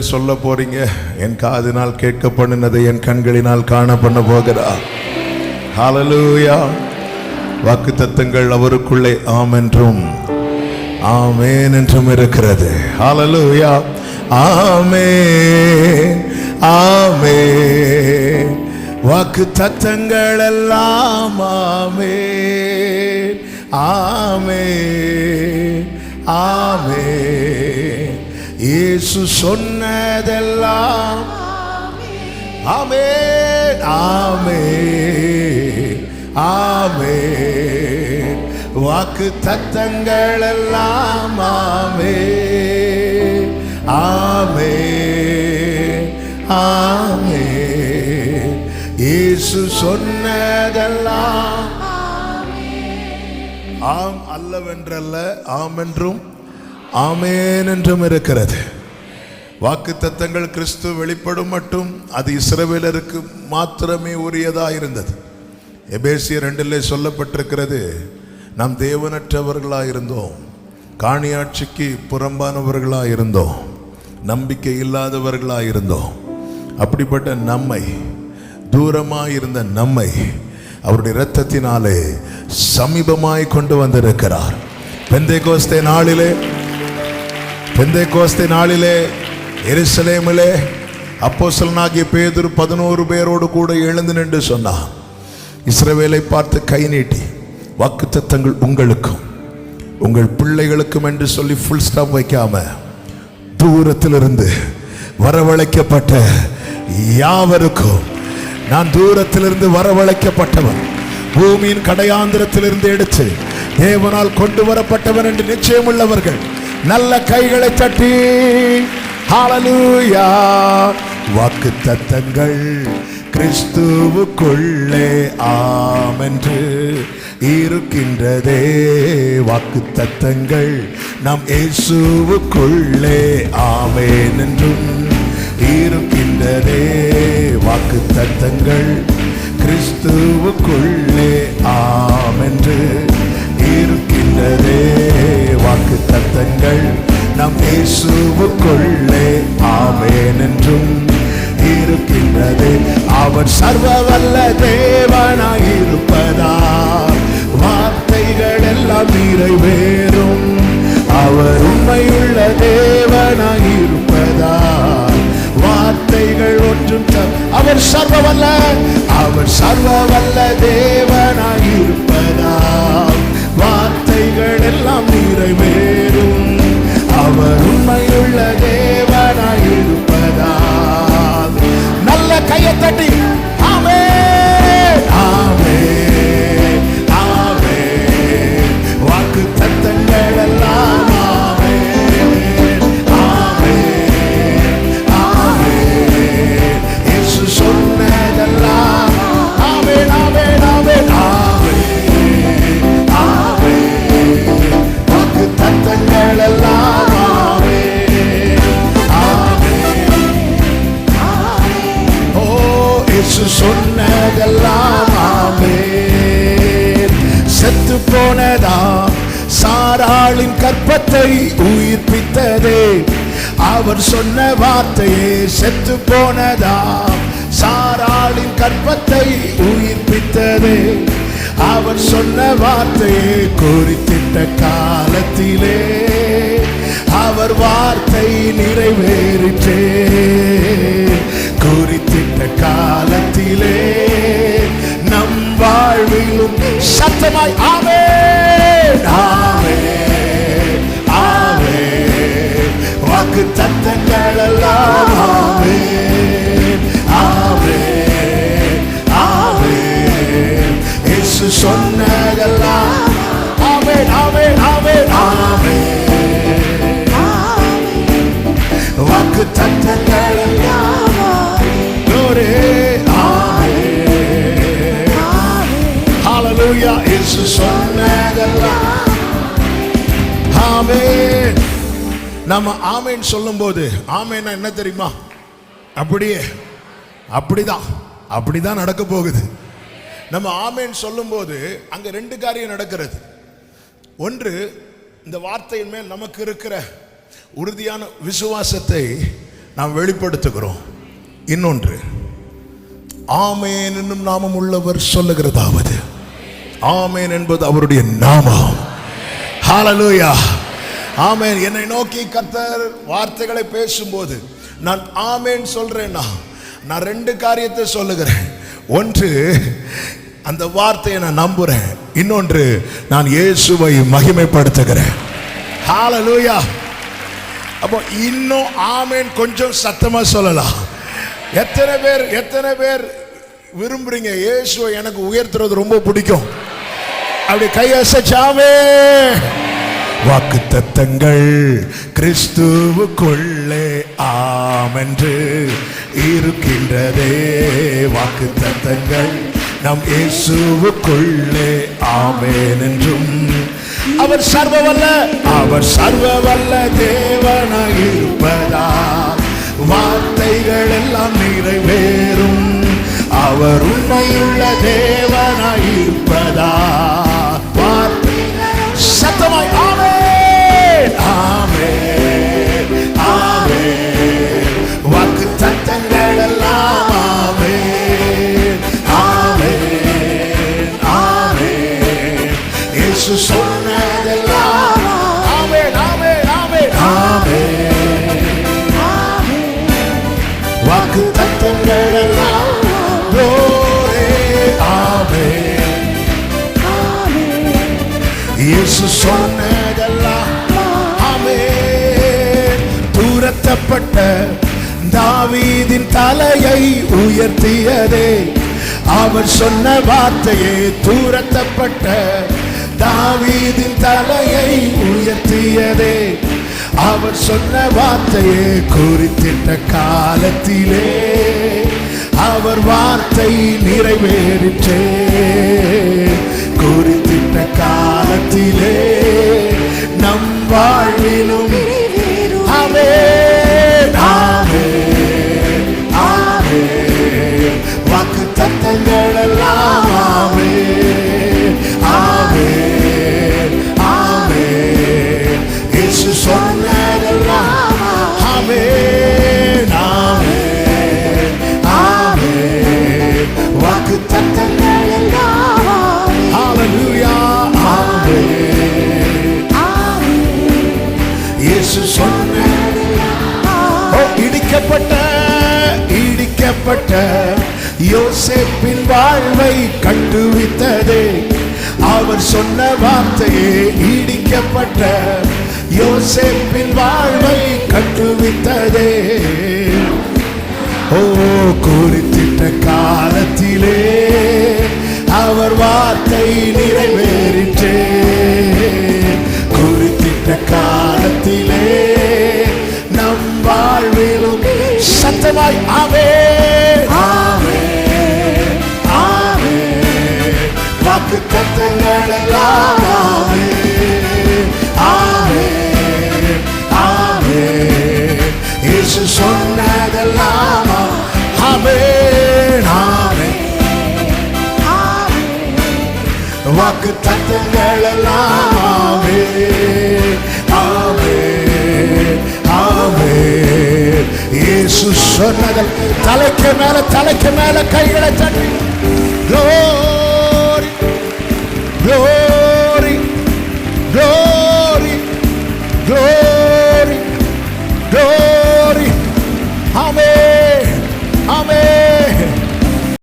சொல்ல போறீங்க? என் காதினால் கேட்க பண்ணினதை என் கண்களினால் காண பண்ண போகிறா. ஹalleluya வாக்கு தத்தங்கள் அவருக்குள்ளே ஆம் என்றும் ஆமேன் என்றும் இருக்கிறது. ஹாலலூயா ஆமே ஆமே வாக்கு தத்தங்கள் எல்லாம் ஆமே ஆமே ஆமே இயேசு சொன்னதெல்லாம் ஆமே ஆமே ஆமே வாக்கு தத்தங்கள் எல்லாம் ஆமே ஆமே ஆமே இயேசு சொன்னதெல்லாம். ஆம் அல்லவென்றல்ல ஆம் என்றும் ஆமேன் என்றும் இருக்கிறது. வாக்கு தத்தங்கள் கிறிஸ்து வெளிப்படும் மட்டும் அது இஸ்ரவேலருக்கு மாத்திரமே உரியதா இருந்தது எபேசிய ரெண்டிலே சொல்லப்பட்டிருக்கிறது நாம் தேவனற்றவர்களாக இருந்தோம் காணியாட்சிக்கு புறம்பானவர்களாக இருந்தோம் நம்பிக்கை இல்லாதவர்களாக இருந்தோம் அப்படிப்பட்ட நம்மை தூரமாக இருந்த நம்மை அவருடைய இரத்தத்தினாலே சமீபமாய் கொண்டு வந்திருக்கிறார். பெந்தை கோஸ்தே நாளிலே பெந்தை கோஸ்தே நாளிலே எருசலேமிலே அப்போஸ்தலனாகிய பேதுரு பதினோரு பேரோடு கூட எழுந்து நின்று சொன்னான் இஸ்ரவேலை பார்த்து கை நீட்டி வாக்குத்தத்தங்கள் உங்களுக்கும் உங்கள் பிள்ளைகளுக்கும் என்று சொல்லி ஃபுல் ஸ்டாப் வைக்காம தூரத்திலிருந்து வரவழைக்கப்பட்ட யாவருக்கும் நான் தூரத்திலிருந்து வரவழைக்கப்பட்டவன் பூமியின் கடையாந்திரத்திலிருந்து எடுத்து தேவனால் கொண்டு வரப்பட்டவன் என்று நிச்சயமுள்ளவர்கள் நல்ல கைகளை தட்டி ஹாலலூயா வாக்கு தத்தங்கள் கிறிஸ்துவுக்குள்ளே ஆமென்று இருக்கின்றதே. வாக்கு தத்தங்கள் நம் இயேசுவுக்குள்ளே ஆமேன் என்றும் இருக்கின்றதே. வாக்கு தத்தங்கள் கிறிஸ்துவுக்குள்ளே ஆமென்று இருக்கின்றதே. வாக்கு தத்தங்கள் நம் இயேசுவுக்குள்ளே ஆவேன் என்றும் இருக்கின்றது. அவர் சர்வ வல்ல தேவனாய் இருப்பதால் வார்த்தைகள் எல்லாம் நிறைவேறும். அவர் உண்மையுள்ள தேவனாய் இருப்பதால் வார்த்தைகள் ஒன்றும் அவர் சர்வ வல்ல அவர் சர்வ வல்ல தேவனாய் இருப்பதால் வார்த்தைகள் எல்லாம் நிறைவேறும் அப்பத்தை உயிர்ப்பித்ததே. அவர் சொன்ன வார்த்தையே செத்து போனதா? சாராளின் கற்பத்தை உயிர்ப்பித்ததே. அவர் சொன்ன வார்த்தையே குறித்திட்ட காலத்திலே. அவர் வார்த்தை நிறைவேறிற்றே. குறித்திட்ட காலத்திலே நம் வாழ்விலும் சத்தமாய் ஆவே Hallelujah, சொன்னதெல்லாம் ஆமென். நம்ம ஆமேன் சொல்லும்போது ஆமேன்னா என்ன தெரியுமா? அப்படியே அப்படிதான் அப்படிதான் நடக்க போகுது. நம்ம ஆமேன் சொல்லும்போது அங்க ரெண்டு காரியம் நடக்கிறது. ஒன்று இந்த வார்த்தையின் மேல் நமக்கு இருக்கிற உறுதியான விசுவாசத்தை நாம் வெளிப்படுத்துகிறோம். இன்னொன்று ஆமேன் என்னும் நாமம் உள்ளவர் சொல்லுகிறதாவது. ஆமேன் என்பது அவருடைய நாமம். ஹாலலூயா ஆமேன். என்னை நோக்கி கத்தர் வார்த்தைகளை பேசும்போது நான் ஆமேன் சொல்றேன்னா நான் ரெண்டு காரியத்தை சொல்லுகிறேன். ஒன்று அந்த வார்த்தையை நான் நம்புறேன். இன்னொன்று நான் இயேசுவை மகிமைப்படுத்துகிறேன். ஹாலலூயா அப்போ இன்னும் ஆமேன் கொஞ்சம் சத்தமா சொல்லலாம். எத்தனை பேர் எத்தனை பேர் விரும்புறீங்க? இயேசுவை எனக்கு உயர்த்துறது ரொம்ப பிடிக்கும். அப்படி கையசாமே வாக்கு தத்தங்கள் கிறிஸ்துவுக்குள்ளே ஆமென்று இருக்கின்றதே. வாக்கு தத்தங்கள் நம் இயேசுவுக்குள்ளே ஆமேன் என்றும் அவர் சர்வவல்ல அவர் சர்வவல்ல தேவனாய் இருப்பதா? வார்த்தைகள் எல்லாம் நிறைவேறும். அவர் உண்மையுள்ள தேவனாய் இருப்பதா? வாக்கு தத்தங்கள் எல்லாம் இயேசு சொன்னதெல்லாம் ஆமென். தூரத்தப்பட்ட தாவீதின் தலையை உயர்த்தியதே. அவர் சொன்ன வார்த்தையே தூரத்தப்பட்ட தாவீதின் தலையை உயர்த்தியதே. அவர் சொன்ன வார்த்தையே குறித்திட்ட காலத்திலே அவர் வார்த்தை நிறைவேறிற்றே. கேட்ட யோசேப்பின் வாழ்வை கண்டுவித்ததே அவர் சொன்ன வார்த்தையே ஈடிக்கப்பட்ட யோசேப்பின் வாழ்வை கட்டுவித்ததே ஓ குறித்திட்ட காலத்திலே அவர் வார்த்தை நிறைவேறிற்றே. குறித்திட்ட காலத்திலே நம் வாழ்விலும் சத்தமாய் ஆவே வாக்கு தத்தங்கள் ஆவே ஆவே ஆவே இயேசு சொன்னதெல்லாம் ஆமே ஆமே. வாக்கு தத்தங்கள் எல்லாம் ஆமே ஆமே இயேசு சொன்னதல் தலைக்கு மேல தலைக்கு மேல கைகளை தட்டி glory, glory.